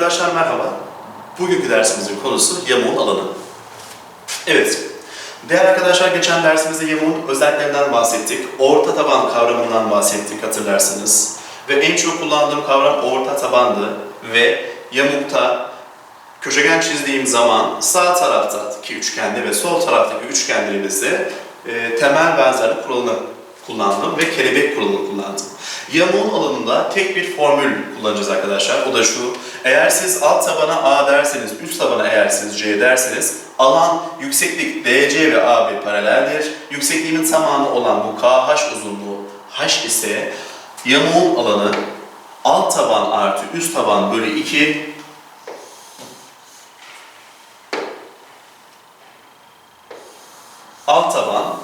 Arkadaşlar merhaba. Bugünkü dersimizin konusu yamuğun alanı. Evet, değerli arkadaşlar geçen dersimizde yamuğun özelliklerinden bahsettik. Orta taban kavramından bahsettik hatırlarsanız. Ve en çok kullandığım kavram orta tabandı. Ve yamukta köşegen çizdiğim zaman sağ taraftaki üçgende ve sol taraftaki üçgenlerimizde e, temel benzerlik kuralını kullandım ve kelebek kuralını kullandım. Yamuğun alanında tek bir formül kullanacağız arkadaşlar. O da şu. Eğer siz alt tabana A derseniz, üst tabana eğer siz C derseniz alan yükseklik DC ve AB paraleldir. Yüksekliğimin tamamı olan bu KH uzunluğu H ise yamuğun alanı alt taban artı üst taban bölü 2 alt taban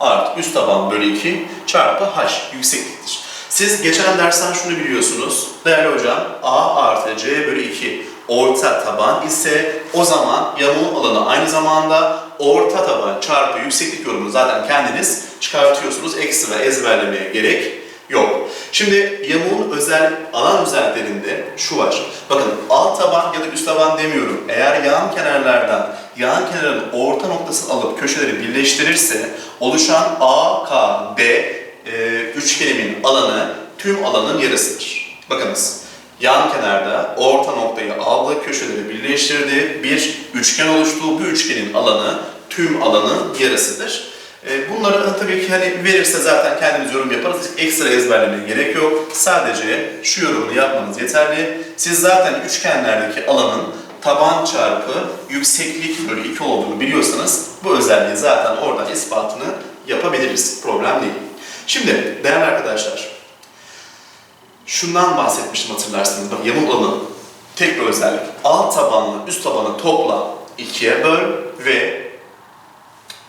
artı üst taban bölü 2 çarpı h yüksekliktir. Siz geçen dersten şunu biliyorsunuz. Değerli hocam a artı c bölü 2 orta taban ise o zaman yamuğun alanı aynı zamanda orta taban çarpı yükseklik yorumunu zaten kendiniz çıkartıyorsunuz. Ekstra ezberlemeye gerek yok. Şimdi yamuğun özel alan özelliklerinde şu var. Bakın alt taban ya da üst taban demiyorum. Eğer yan kenarlardan yan kenarın orta noktasını alıp köşeleri birleştirirse oluşan AKB e, üçgenimin alanı tüm alanın yarısıdır. Bakınız yan kenarda orta noktayı aldı, köşeleri birleştirdi, bir üçgen oluştu. Bu üçgenin alanı tüm alanın yarısıdır. E, Bunları tabii ki hani verirse zaten kendimiz yorum yaparız. Hiç ekstra ezberlemeye gerek yok. Sadece şu yorumunu yapmanız yeterli. Siz zaten üçgenlerdeki alanın taban çarpı yükseklik bölü 2 olduğunu biliyorsanız bu özelliği zaten oradan ispatını yapabiliriz. Problem değil. Şimdi değerli arkadaşlar şundan bahsetmiştim hatırlarsınız. Bak yamuk tek bir özellik. Alt tabanla üst tabanı topla ikiye böl ve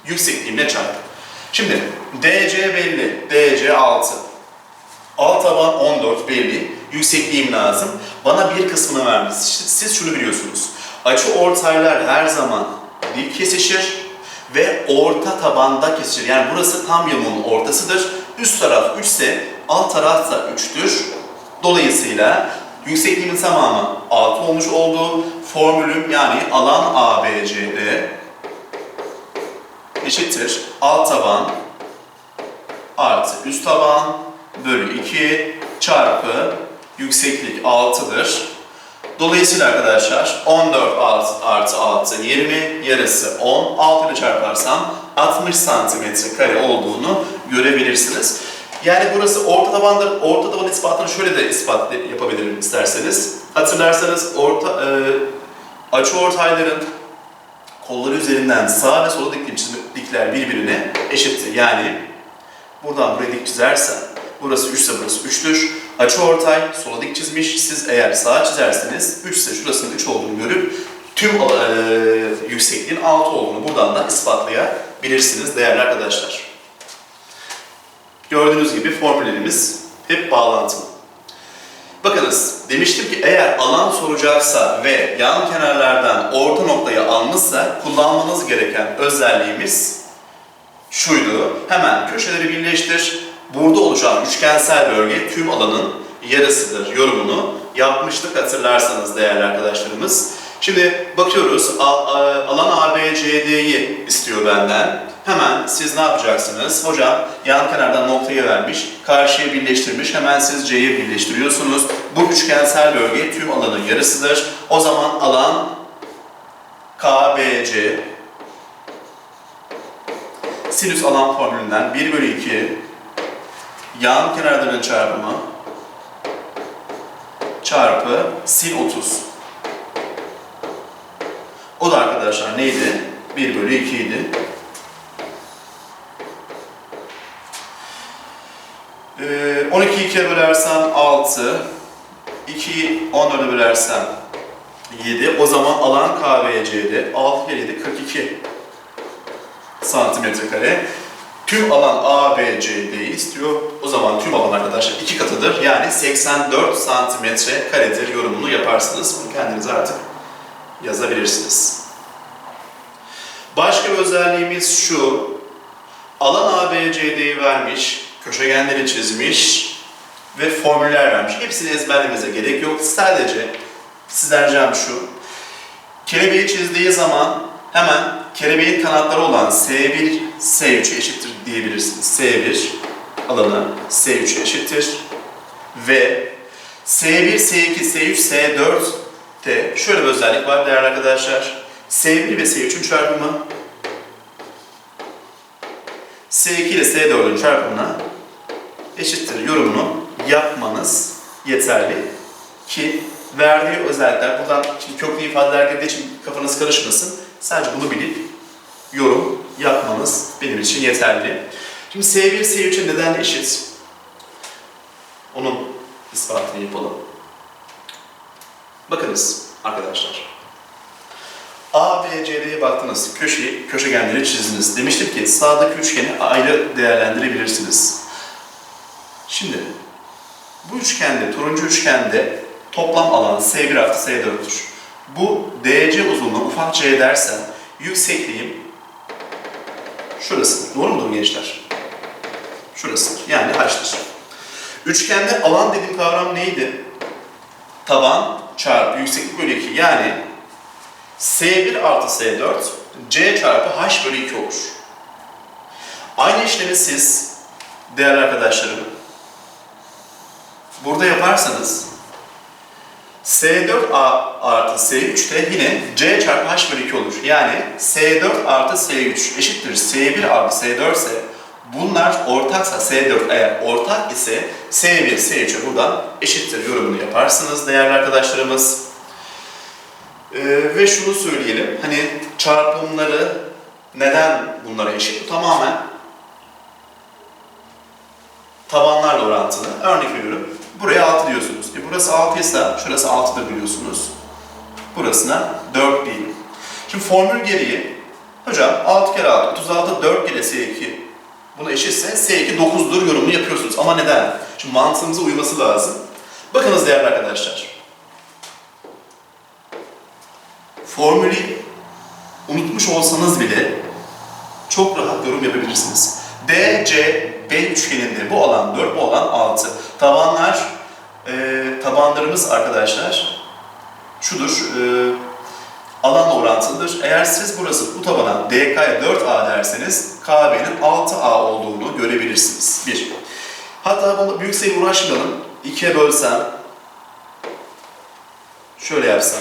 yüksekliğimle çarp. Şimdi DC belli. DC 6. Alt taban 14 belli. Yüksekliğim lazım. Bana bir kısmını vermiş. Siz şunu biliyorsunuz. Açı ortaylar her zaman dik kesişir ve orta tabanda kesişir. Yani burası tam yamuğun ortasıdır. Üst taraf 3 ise alt taraf da 3'tür. Dolayısıyla yüksekliğimin tamamı 6 olmuş olduğu formülüm yani alan ABCD eşittir alt taban artı üst taban bölü 2 çarpı yükseklik 6'dır. Dolayısıyla arkadaşlar 14 artı, artı 6 20 yarısı 10 6 ile çarparsam 60 santimetre kare olduğunu görebilirsiniz. Yani burası orta tabandır. Orta taban ispatını şöyle de ispat yapabilirim isterseniz. Hatırlarsanız orta e, açı ortayların kolları üzerinden sağa ve sola diktiğim dikler birbirine eşittir. Yani buradan buraya dik çizersem burası 3 ise burası 3'tür. Açı ortay sola dik çizmiş. Siz eğer sağa çizerseniz 3 ise şurasının 3 olduğunu görüp tüm e, yüksekliğin 6 olduğunu buradan da ispatlayabilirsiniz değerli arkadaşlar. Gördüğünüz gibi formüllerimiz hep bağlantılı. Bakınız demiştim ki eğer alan soracaksa ve yan kenarlardan orta noktayı almışsa kullanmanız gereken özelliğimiz şuydu. Hemen köşeleri birleştir. Burada oluşan üçgensel bölge tüm alanın yarısıdır yorumunu yapmıştık hatırlarsanız değerli arkadaşlarımız. Şimdi bakıyoruz alan ABCD'yi istiyor benden. Hemen siz ne yapacaksınız? Hocam yan kenardan noktayı vermiş, karşıya birleştirmiş. Hemen siz C'yi birleştiriyorsunuz. Bu üçgensel bölge tüm alanın yarısıdır. O zaman alan KBC sinüs alan formülünden 1 bölü 2 yan kenarların çarpımı çarpı sin 30. O da arkadaşlar neydi? 1 bölü 2 idi. Ee, 12'yi 2'ye bölersem 6, 2'yi 14'e bölersem 7. O zaman alan KBC'de 6 kere 7 42 santimetre kare. Tüm alan ABCD'yi istiyor. O zaman tüm alan arkadaşlar iki katıdır. Yani 84 santimetre karedir yorumunu yaparsınız. Bunu kendiniz artık yazabilirsiniz. Başka özelliğimiz şu. Alan ABCD'yi vermiş, köşegenleri çizmiş ve formüller vermiş. Hepsini ezberlememize gerek yok. Sadece Sizden ricam şu. Kelebeği çizdiği zaman hemen kelebeğin kanatları olan S1, S3 eşittir diyebilirsiniz. S1 alanı S3 eşittir. Ve S1, S2, S3, S4 de şöyle bir özellik var değerli arkadaşlar. S1 ve S3'ün çarpımı S2 ile S4'ün çarpımına eşittir yorumunu yapmanız yeterli ki verdiği özellikler buradan şimdi köklü ifadeler girdiği için kafanız karışmasın. Sadece bunu bilip yorum yapmanız benim için yeterli. Şimdi S1 S3'e neden eşit? Onun ispatını yapalım. Bakınız arkadaşlar. A, B, C'ye baktınız. Köşeyi, köşegenleri çizdiniz. Demiştim ki sağdaki üçgeni ayrı değerlendirebilirsiniz. Şimdi bu üçgende, turuncu üçgende toplam alan S1 artı S4'tür. Bu DC uzunluğu ufak c dersen yüksekliğim şurası. Doğru mudur gençler? Şurası. Yani h'tır. Üçgende alan dediğim kavram neydi? Taban çarpı yükseklik bölü 2. Yani S1 artı S4 C çarpı H bölü 2 olur. Aynı işlemi siz değerli arkadaşlarım burada yaparsanız S4 A artı S3 de yine C çarpı H bölü 2 olur. Yani S4 artı S3 eşittir S1 artı S4 ise bunlar ortaksa S4 eğer ortak ise S1 S3'e buradan eşittir yorumunu yaparsınız değerli arkadaşlarımız. Ee, ve şunu söyleyelim, hani çarpımları neden bunlara eşit? Tamamen tabanlarla orantılı. Örnek veriyorum, buraya 6 diyorsunuz. E burası 6 ise şurası 6'dır biliyorsunuz. Burasına 4 değil. Şimdi formül gereği, hocam 6 kere 6, 36, 4 kere S2 buna eşitse S2 9'dur yorumunu yapıyorsunuz. Ama neden? Şimdi mantığımıza uyması lazım. Bakınız değerli arkadaşlar. formülü unutmuş olsanız bile çok rahat yorum yapabilirsiniz. DC, B üçgeninde bu alan 4, bu alan 6. Tabanlar, e, tabanlarımız arkadaşlar şudur, e, alanla orantılıdır. Eğer siz burası bu tabana DK'ya 4A derseniz KB'nin 6A olduğunu görebilirsiniz. 1. Hatta bunu büyük sayı uğraşmayalım. 2'ye bölsem, şöyle yapsam,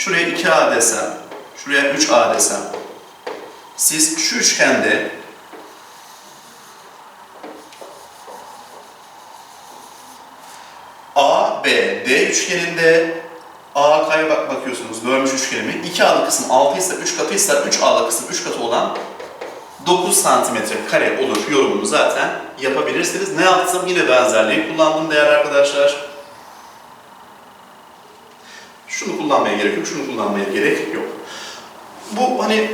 Şuraya 2A desem, şuraya 3A desem, siz şu üçgende A, B, D üçgeninde A, K'ya bak bakıyorsunuz, bölmüş üçgenimi. 2A'lı kısım 6 ise 3 katı ise 3A'lı kısım 3 katı olan 9 santimetre kare olur yorumunu zaten yapabilirsiniz. Ne yaptım? Yine benzerliği kullandım değerli arkadaşlar. Şunu kullanmaya gerek yok, şunu kullanmaya gerek yok. Bu hani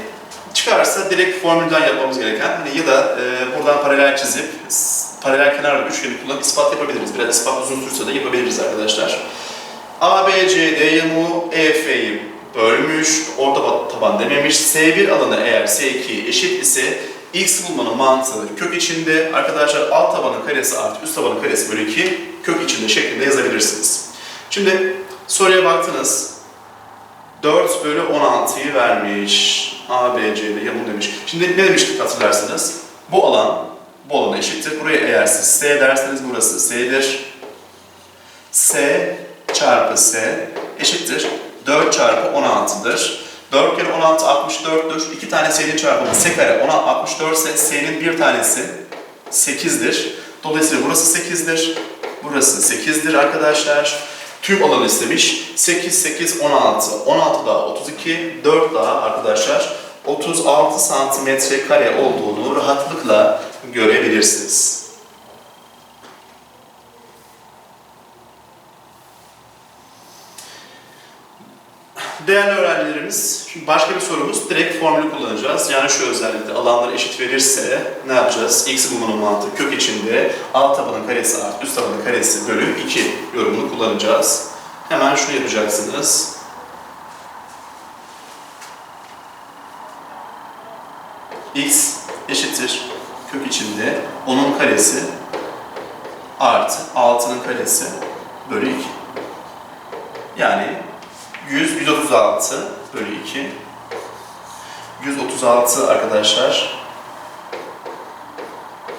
çıkarsa direkt formülden yapmamız gereken hani ya da e, buradan paralel çizip paralel kenarlı üçgeni kullanıp ispat yapabiliriz. Biraz ispat uzun sürse de yapabiliriz arkadaşlar. A, B, C, D yamuğu EF'yi bölmüş, orta taban dememiş. S1 alanı eğer S2 eşit ise x bulmanın mantığı kök içinde. Arkadaşlar alt tabanın karesi artı üst tabanın karesi bölü 2 kök içinde şeklinde yazabilirsiniz. Şimdi soruya baktınız. 4 bölü 16'yı vermiş. A, B, C'de yamuğu demiş. Şimdi ne demiştik hatırlarsınız? Bu alan, bu alana eşittir. Buraya eğer siz S derseniz burası S'dir. S çarpı S eşittir. 4 çarpı 16'dır. 4 kere 16 64'tür. 2 tane S'nin çarpımı S kare 16 64 ise S'nin bir tanesi 8'dir. Dolayısıyla burası 8'dir. Burası 8'dir arkadaşlar. Tüm alan istemiş. 8, 8, 16. 16 daha 32, 4 daha arkadaşlar 36 santimetre kare olduğunu rahatlıkla görebilirsiniz. Değerli öğrencilerimiz, şimdi başka bir sorumuz direkt formülü kullanacağız. Yani şu özellikle alanları eşit verirse ne yapacağız? X bulmanın mantığı kök içinde alt tabanın karesi artı üst tabanın karesi bölü 2 yorumunu kullanacağız. Hemen şunu yapacaksınız. X eşittir kök içinde onun karesi artı 6'nın karesi bölü 2. Yani 100, 136 bölü 2. 136 arkadaşlar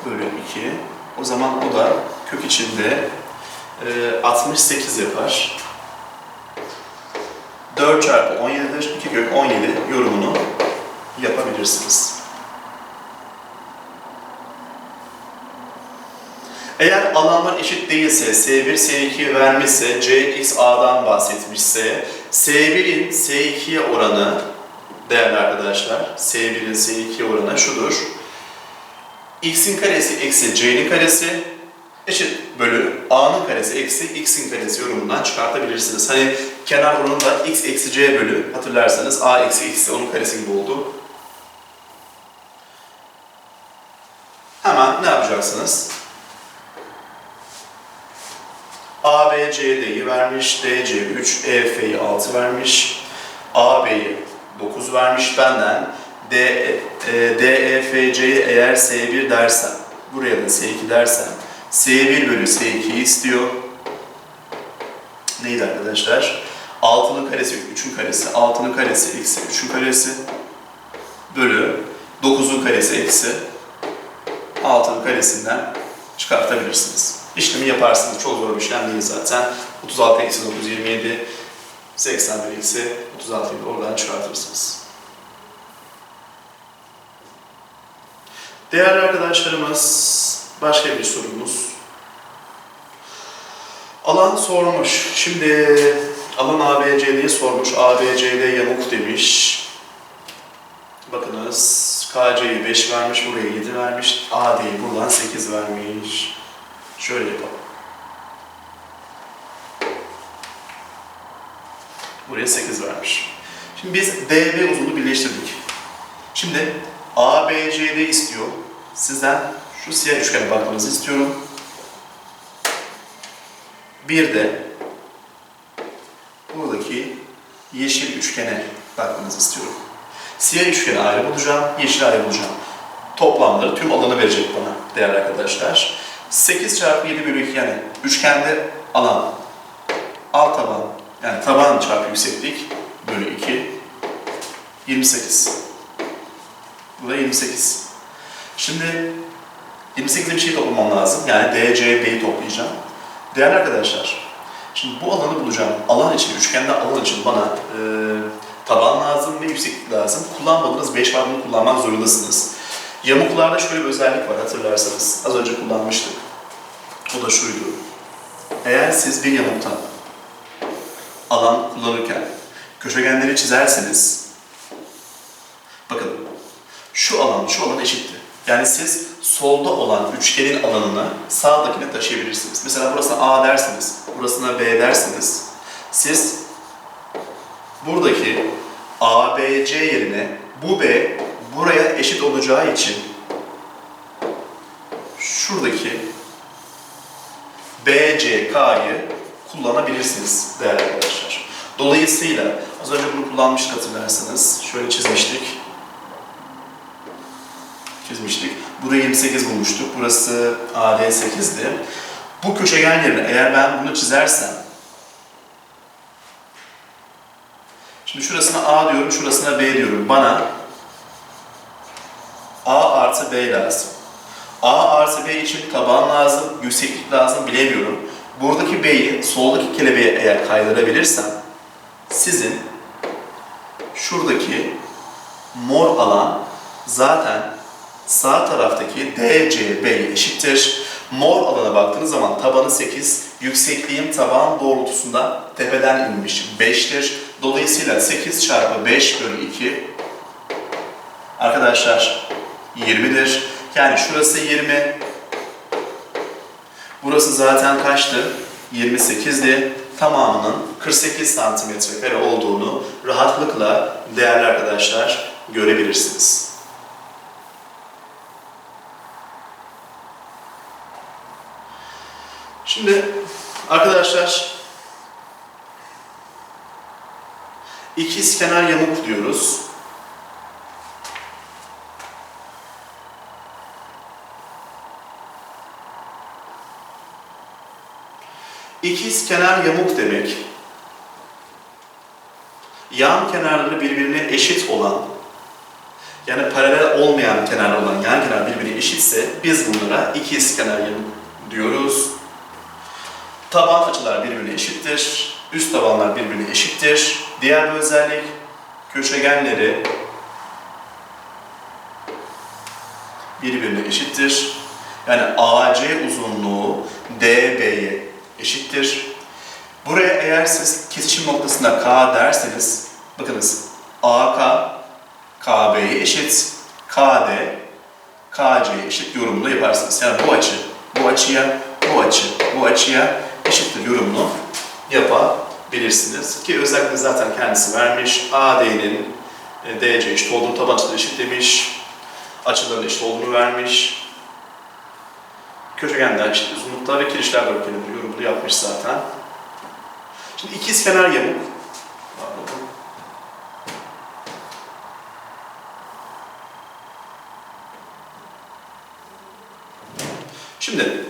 bölü 2. O zaman o da kök içinde e, 68 yapar. 4 çarpı 17'dir. 2 kök 17 yorumunu yapabilirsiniz. Eğer alanlar eşit değilse, S1 S2'ye vermişse, C x A'dan bahsetmişse, S1'in S2'ye oranı, değerli arkadaşlar, S1'in S2'ye oranı şudur. x'in karesi eksi c'nin karesi eşit bölü a'nın karesi eksi x'in karesi yorumundan çıkartabilirsiniz. Hani kenar oranı x eksi c bölü hatırlarsanız a eksi x onun karesi gibi oldu. Hemen ne yapacaksınız? A, B, C, D'yi vermiş, D, C 3, E, F'yi 6 vermiş, A, B'yi 9 vermiş benden, D, E, D, E, F, C'yi eğer S1 dersem, buraya da S2 dersem, S1 bölü S2'yi istiyor. Neydi arkadaşlar? 6'nın karesi, 3'ün karesi, 6'nın karesi eksi 3'ün karesi bölü 9'un karesi eksi 6'nın karesinden çıkartabilirsiniz. İşlemi yaparsınız. Çok zor bir işlem değil zaten. 36 eksi 9, 27, 81 eksi 36 gibi oradan çıkartırsınız. Değerli arkadaşlarımız, başka bir sorumuz. Alan sormuş. Şimdi alan ABCD'yi sormuş. ABCD yamuk demiş. Bakınız KC'yi 5 vermiş, buraya 7 vermiş. AD'yi buradan 8 vermiş. Şöyle yapalım. Buraya 8 vermiş. Şimdi biz DB uzunluğu birleştirdik. Şimdi ABCD istiyor. Sizden şu siyah üçgene bakmanızı istiyorum. Bir de buradaki yeşil üçgene bakmanızı istiyorum. Siyah üçgeni ayrı bulacağım, yeşil ayrı bulacağım. Toplamları tüm alanı verecek bana değerli arkadaşlar. 8 çarpı 7 bölü 2 yani üçgende alan alt taban yani taban çarpı yükseklik bölü 2 28. Bu da 28. Şimdi 28'de bir şey toplamam lazım. Yani DCB'yi toplayacağım. Değerli arkadaşlar, şimdi bu alanı bulacağım. Alan için, üçgende alan için bana e, taban lazım ve yükseklik lazım. Kullanmadığınız 5 var bunu kullanmak zorundasınız. Yamuklarda şöyle bir özellik var hatırlarsanız. Az önce kullanmıştık. O da şuydu. Eğer siz bir yamuktan alan kullanırken köşegenleri çizerseniz bakın şu alan şu alan eşitti. Yani siz solda olan üçgenin alanını sağdakine taşıyabilirsiniz. Mesela burasına A dersiniz, burasına B dersiniz. Siz buradaki ABC yerine bu B buraya eşit olacağı için şuradaki BCK'yı kullanabilirsiniz değerli arkadaşlar. Dolayısıyla az önce bunu kullanmıştık hatırlarsanız. Şöyle çizmiştik. Çizmiştik. Burayı 28 bulmuştuk. Burası AD 8'di. Bu köşegen yerine eğer ben bunu çizersem Şimdi şurasına A diyorum, şurasına B diyorum. Bana A artı B lazım. A artı B için taban lazım, yükseklik lazım bilemiyorum. Buradaki B'yi soldaki kelebeğe eğer kaydırabilirsem sizin şuradaki mor alan zaten sağ taraftaki DCB eşittir. Mor alana baktığınız zaman tabanı 8, yüksekliğim taban doğrultusunda tepeden inmiş 5'tir. Dolayısıyla 8 çarpı 5 bölü 2 arkadaşlar 20'dir. Yani şurası 20. Burası zaten kaçtı? 28'di. Tamamının 48 santimetre kare olduğunu rahatlıkla değerli arkadaşlar görebilirsiniz. Şimdi arkadaşlar ikiz kenar yamuk diyoruz. İkiz kenar yamuk demek yan kenarları birbirine eşit olan yani paralel olmayan kenar olan yan kenar birbirine eşitse biz bunlara ikizkenar yamuk diyoruz. Taban açılar birbirine eşittir. Üst tabanlar birbirine eşittir. Diğer bir özellik köşegenleri birbirine eşittir. Yani AC uzunluğu DB'ye eşittir. Buraya eğer siz kesişim noktasında K derseniz, bakınız AK KB'ye eşit, KD KC'ye eşit yorumunu yaparsınız. Yani bu açı, bu açıya, bu açı, bu açıya eşittir yorumunu yapabilirsiniz. Ki özellikle zaten kendisi vermiş. AD'nin e, DC eşit olduğunu, taban eşit demiş. Açıların eşit olduğunu vermiş. Köşegenler eşit uzunluklar ve kirişler dörtgeninin yorumunu yapmış zaten. Şimdi ikiz kenar yamuk. Şimdi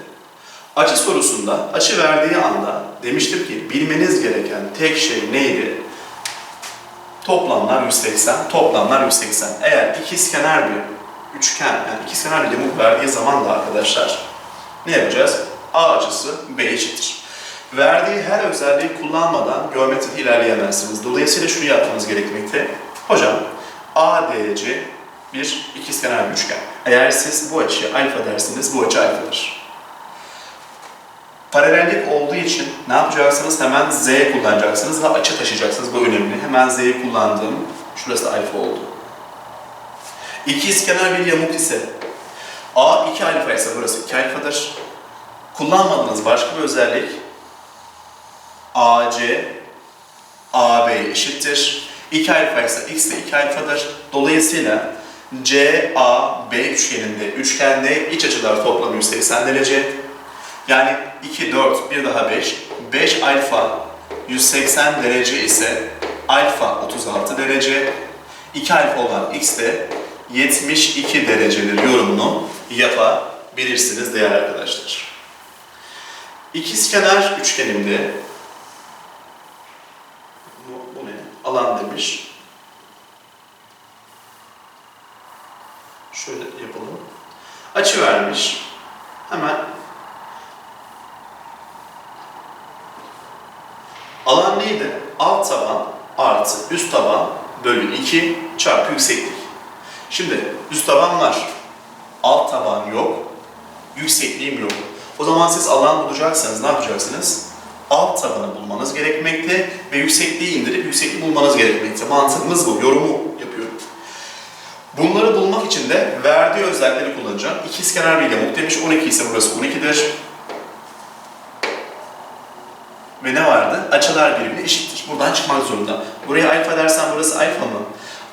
açı sorusunda açı verdiği anda demiştim ki bilmeniz gereken tek şey neydi? Toplamlar 180, toplamlar 180. Eğer ikizkenar bir üçgen, yani ikizkenar bir yamuk verdiği zaman da arkadaşlar ne yapacağız? A açısı B eşittir. Verdiği her özelliği kullanmadan geometride ilerleyemezsiniz. Dolayısıyla şunu yapmanız gerekmekte. Hocam ADC bir ikizkenar üçgen. Eğer siz bu açıya alfa derseniz bu açı alfadır. Paralellik olduğu için ne yapacaksınız? Hemen Z kullanacaksınız ve açı taşıyacaksınız. Bu önemli. Hemen Z'yi kullandım. Şurası alfa oldu. İkizkenar bir yamuk ise A 2 alfa ise burası 2 alfadır. Kullanmadığınız başka bir özellik AC AB eşittir. 2 alfa ise x de 2 alfadır. Dolayısıyla CAB üçgeninde üçgende iç açılar toplamı 180 derece. Yani 2, 4, bir daha 5. 5 alfa 180 derece ise alfa 36 derece. 2 alfa olan x de 72 derecedir yorumunu yapabilirsiniz değerli arkadaşlar. İkizkenar üçgenimde bu, bu ne? Alan demiş. Şöyle yapalım. Açı vermiş. Hemen alan neydi? Alt taban artı üst taban bölü 2 çarpı yükseklik. Şimdi üst taban var. Alt taban yok. Yüksekliğim yok. O zaman siz alan bulacaksanız ne yapacaksınız? Alt tabanı bulmanız gerekmekte ve yüksekliği indirip yüksekliği bulmanız gerekmekte. Mantığımız bu. Yorumu yapıyorum. Bunları bulmak için de verdiği özellikleri kullanacağım. İkizkenar bir yamuk demiş. 12 ise burası 12'dir. Ve ne vardı? Açılar birbirine eşittir. Buradan çıkmak zorunda. Buraya alfa dersen burası alfa mı?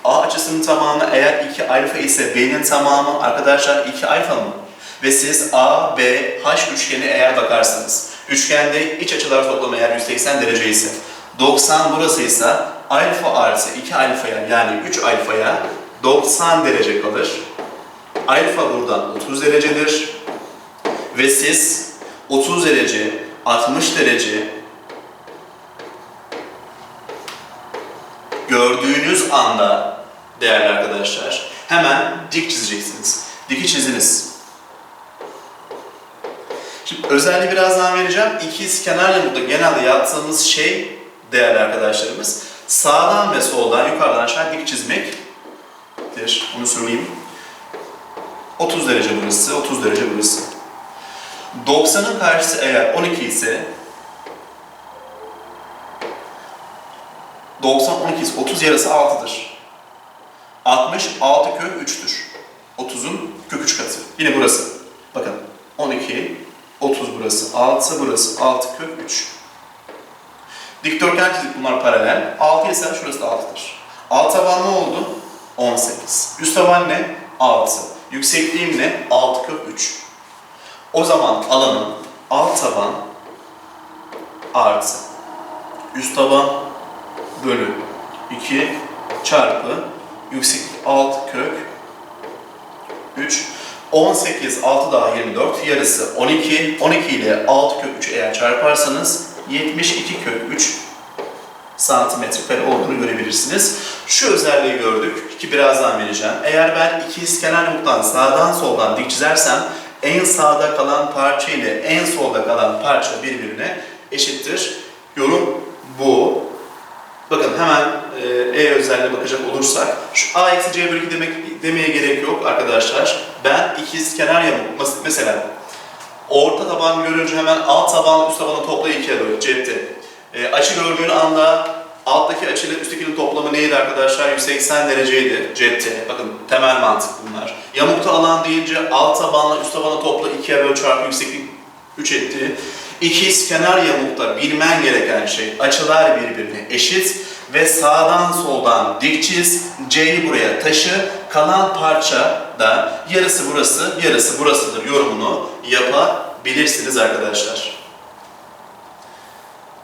A açısının tamamı eğer 2 alfa ise B'nin tamamı arkadaşlar 2 alfa mı? Ve siz A, B, H üçgeni eğer bakarsanız üçgende iç açılar toplamı eğer 180 derece ise 90 burası ise alfa artı 2 alfaya yani 3 alfaya 90 derece kalır. Alfa buradan 30 derecedir. Ve siz 30 derece, 60 derece gördüğünüz anda değerli arkadaşlar hemen dik çizeceksiniz. Diki çiziniz. Şimdi özelliği birazdan vereceğim. İkiz kenar yamukta genelde yaptığımız şey değerli arkadaşlarımız sağdan ve soldan yukarıdan aşağı dik çizmektir. Onu söyleyeyim. 30 derece burası, 30 derece burası. 90'ın karşısı eğer 12 ise 90, 12 ise 30 yarısı 6'dır. 60, 6 kök 3'tür. 30'un kök 3 katı. Yine burası. Bakın 12, 30 burası, 6 burası, 6 kök 3. Dikdörtgen çizdik bunlar paralel. 6 ise şurası da 6'dır. Alt taban ne oldu? 18. Üst taban ne? 6. Yüksekliğim ne? 6 kök 3. O zaman alanın alt taban artı üst taban bölü 2 çarpı yükseklik 6 kök 3 18 6 daha 24 yarısı 12 12 ile 6 kök 3 eğer çarparsanız 72 kök 3 santimetre olduğunu görebilirsiniz. Şu özelliği gördük ki birazdan vereceğim. Eğer ben iki iskenar yamuktan sağdan soldan dik çizersem en sağda kalan parça ile en solda kalan parça birbirine eşittir. Yorum bu. Bakın hemen e, E özelliğine bakacak olursak, şu A eksi C bölü 2 demek, demeye gerek yok arkadaşlar. Ben ikizkenar yamuk, mas- mesela orta taban görünce hemen alt taban üst tabanı topla ikiye böl cepte. E, açı gördüğün anda alttaki açıyla üsttekinin toplamı neydi arkadaşlar? 180 dereceydi cepte. Bakın temel mantık bunlar. Yamukta alan deyince alt tabanla üst tabanı topla ikiye böl çarpı yükseklik 3 etti. İkiz kenar yamukta bilmen gereken şey açılar birbirine eşit ve sağdan soldan dik çiz, C'yi buraya taşı, kalan parça da yarısı burası, yarısı burasıdır yorumunu yapabilirsiniz arkadaşlar.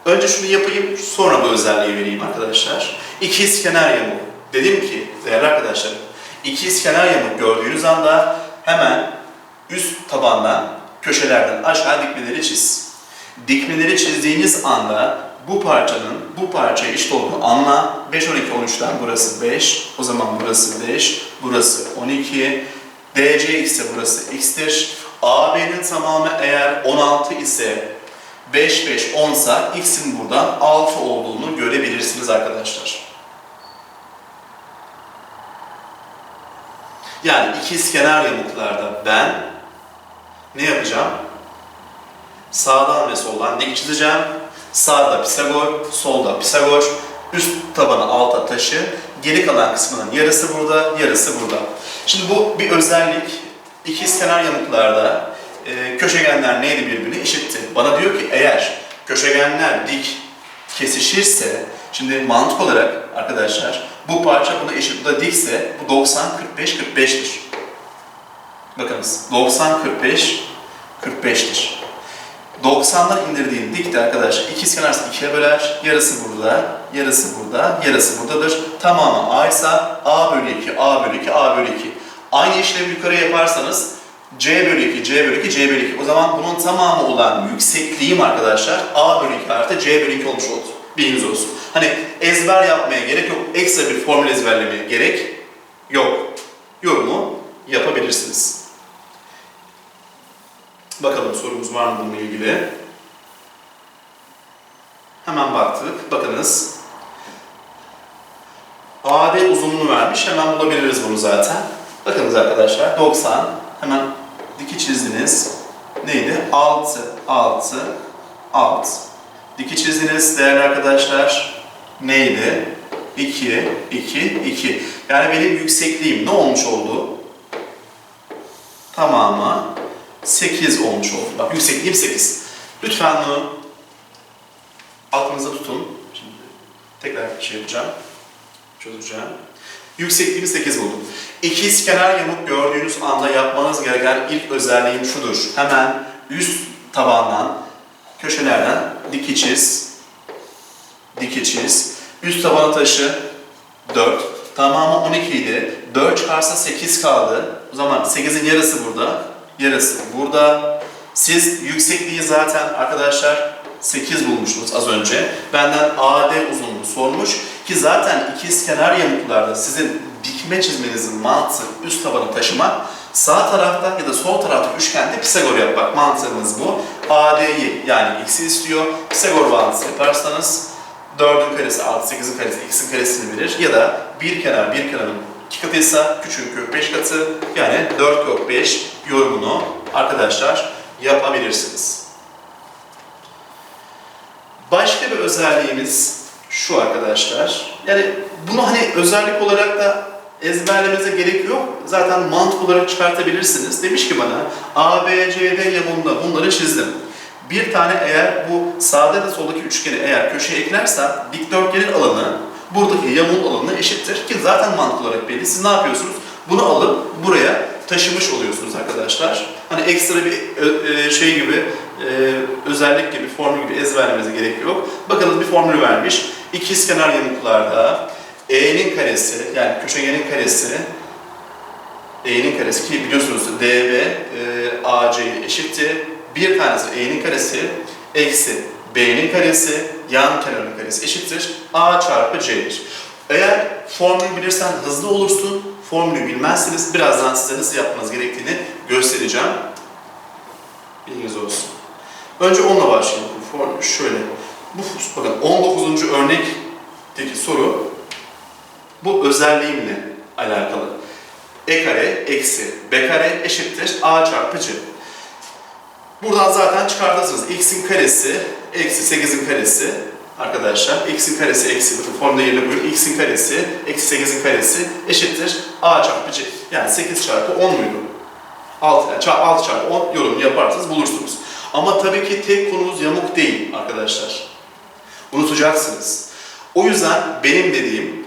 Önce şunu yapayım, sonra bu özelliği vereyim arkadaşlar. İkiz kenar yamuk. Dedim ki değerli arkadaşlar, ikiz kenar yamuk gördüğünüz anda hemen üst tabandan, köşelerden aşağı dikmeleri çiz. Dikmeleri çizdiğiniz anda bu parçanın bu parçaya eşit olduğunu anla. 5, 12, 13'ten burası 5. O zaman burası 5. Burası 12. DC ise burası x'tir. AB'nin tamamı eğer 16 ise 5, 5, 10 sa x'in buradan 6 olduğunu görebilirsiniz arkadaşlar. Yani ikizkenar yamuklarda ben ne yapacağım? Sağdan ve soldan dik çizeceğim. Sağda Pisagor, solda Pisagor. Üst tabanı alta taşı. Geri kalan kısmının yarısı burada, yarısı burada. Şimdi bu bir özellik. İkizkenar yamuklarda e, köşegenler neydi birbirine eşitti. Bana diyor ki eğer köşegenler dik kesişirse, şimdi mantık olarak arkadaşlar bu parça buna eşit, bu da dikse bu 90, 45, 45'tir. Bakınız 90, 45, 45'tir. 90'dan indirdiğin dikte arkadaşlar ikizkenarsa ikiye böler. Yarısı burada, yarısı burada, yarısı buradadır. Tamamı A ise A bölü 2, A bölü 2, A bölü 2. Aynı işlemi yukarı yaparsanız C bölü 2, C bölü 2, C bölü 2. O zaman bunun tamamı olan yüksekliğim arkadaşlar A bölü 2 artı C bölü 2 olmuş oldu. Bilginiz olsun. Hani ezber yapmaya gerek yok. Ekstra bir formül ezberlemeye gerek yok. Yorumu yapabilirsiniz. Bakalım sorumuz var mı bununla ilgili? Hemen baktık. Bakınız. AD uzunluğunu vermiş. Hemen bulabiliriz bunu zaten. Bakınız arkadaşlar. 90. Hemen diki çizdiniz. Neydi? 6, 6, 6. Diki çizdiniz değerli arkadaşlar. Neydi? 2, 2, 2. Yani benim yüksekliğim ne olmuş oldu? Tamamı 8 olmuş oldu. Bak yüksekliğim 8. Lütfen bunu aklınıza tutun. Şimdi tekrar bir şey yapacağım. Çözeceğim. Yüksekliğimi 8 buldum. İkiz kenar yamuk gördüğünüz anda yapmanız gereken ilk özelliğim şudur. Hemen üst tabandan, köşelerden diki çiz. Üst tabana taşı 4. Tamamı 12 idi. 4 çıkarsa 8 kaldı. O zaman 8'in yarısı burada. Yarısı burada. Siz yüksekliği zaten arkadaşlar 8 bulmuştunuz az önce. Benden AD uzunluğunu sormuş ki zaten ikiz kenar yamuklarda sizin dikme çizmenizin mantığı üst tabanı taşımak, sağ tarafta ya da sol tarafta üçgende Pisagor yapmak mantığımız bu. AD'yi yani x'i istiyor. Pisagor bağıntısı yaparsanız 4'ün karesi artı 8'in karesi x'in karesini verir ya da bir kenar bir kenarın iki katıysa küçük kök 5 katı yani 4 kök 5 yorumunu arkadaşlar yapabilirsiniz. Başka bir özelliğimiz şu arkadaşlar. Yani bunu hani özellik olarak da ezberlemenize gerek yok. Zaten mantık olarak çıkartabilirsiniz. Demiş ki bana A, B, C, D yamuğunda bunları çizdim. Bir tane eğer bu sağda da soldaki üçgeni eğer köşeye eklersem dikdörtgenin alanı buradaki yamuğun alanına eşittir. Ki zaten mantık olarak belli. Siz ne yapıyorsunuz? Bunu alıp buraya taşımış oluyorsunuz arkadaşlar. Hani ekstra bir ö- e, şey gibi, e, özellik gibi, formül gibi ezberlemenize gerek yok. Bakınız bir formül vermiş. İkizkenar yamuklarda E'nin karesi, yani köşegenin karesi, E'nin karesi ki biliyorsunuz DB e, AC eşitti. Bir tanesi E'nin karesi eksi B'nin karesi, yan kenarın karesi eşittir. A çarpı C'dir. Eğer formülü bilirsen hızlı olursun. Formülü bilmezseniz birazdan size nasıl yapmanız gerektiğini göstereceğim. Bilginiz olsun. Önce onunla başlayalım. Formül şöyle. Bu bakın 19. örnekteki soru bu özelliğimle alakalı. E kare eksi B kare eşittir A çarpı C. Buradan zaten çıkartırsınız. X'in karesi eksi 8'in karesi arkadaşlar. X'in karesi eksi bakın formda yerine buyur. X'in karesi eksi 8'in karesi eşittir A çarpı C. Yani 8 çarpı 10 muydu? 6, yani çarpı 6 çarpı 10 yorum yaparsanız bulursunuz. Ama tabii ki tek konumuz yamuk değil arkadaşlar. Unutacaksınız. O yüzden benim dediğim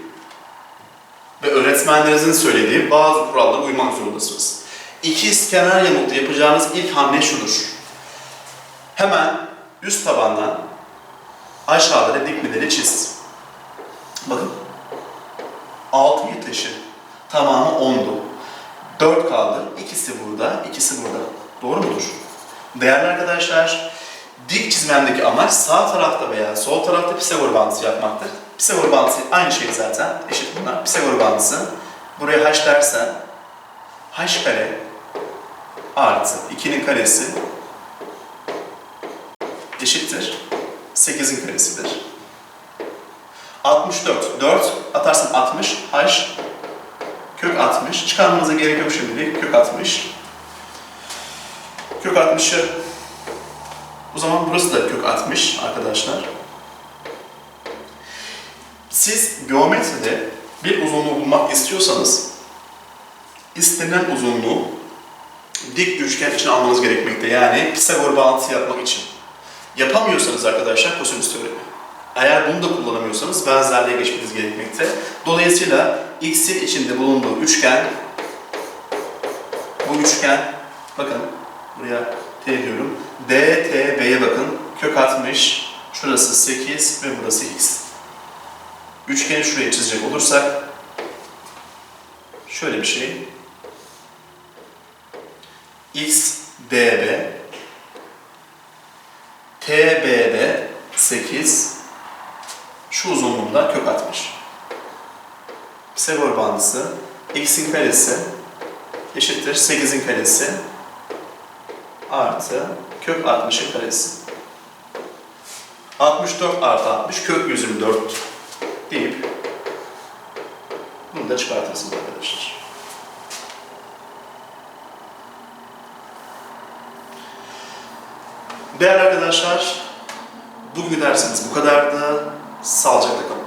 ve öğretmenlerinizin söylediği bazı kurallara uymak zorundasınız. İkiz kenar yamukta yapacağınız ilk hamle şudur. Hemen üst tabandan aşağılara dikmeleri çiz. Bakın. 6 taşı tamamı 10'du. 4 kaldı. İkisi burada, ikisi burada. Doğru mudur? Değerli arkadaşlar, dik çizmemdeki amaç sağ tarafta veya sol tarafta Pisagor bağıntısı yapmaktır. Pisagor bağıntısı aynı şey zaten. Eşit bunlar. Pisagor bağıntısı. Buraya h dersen h kare artı 2'nin karesi eşittir 8'in karesidir. 64. 4 atarsın 60. H kök 60. Çıkarmanıza gerek yok şimdilik. Kök 60. Kök 60'ı o zaman burası da kök 60 arkadaşlar. Siz geometride bir uzunluğu bulmak istiyorsanız istenilen uzunluğu dik üçgen için almanız gerekmekte. Yani Pisagor bağıntısı yapmak için. Yapamıyorsanız arkadaşlar kosinüs teoremi. Eğer bunu da kullanamıyorsanız benzerliğe geçmeniz gerekmekte. Dolayısıyla x'in içinde bulunduğu üçgen bu üçgen bakın buraya T diyorum. D, T, B'ye bakın. Kök 60. Şurası 8 ve burası x. Üçgeni şuraya çizecek olursak şöyle bir şey. X, DB TB'de 8 şu uzunluğunda kök 60. Pisagor bağıntısı x'in karesi eşittir 8'in karesi artı kök 60'ın karesi. 64 artı 60 kök 124 deyip bunu da çıkartırsınız arkadaşlar. Değerli arkadaşlar, bugün dersimiz bu kadardı. Sağlıcakla kalın.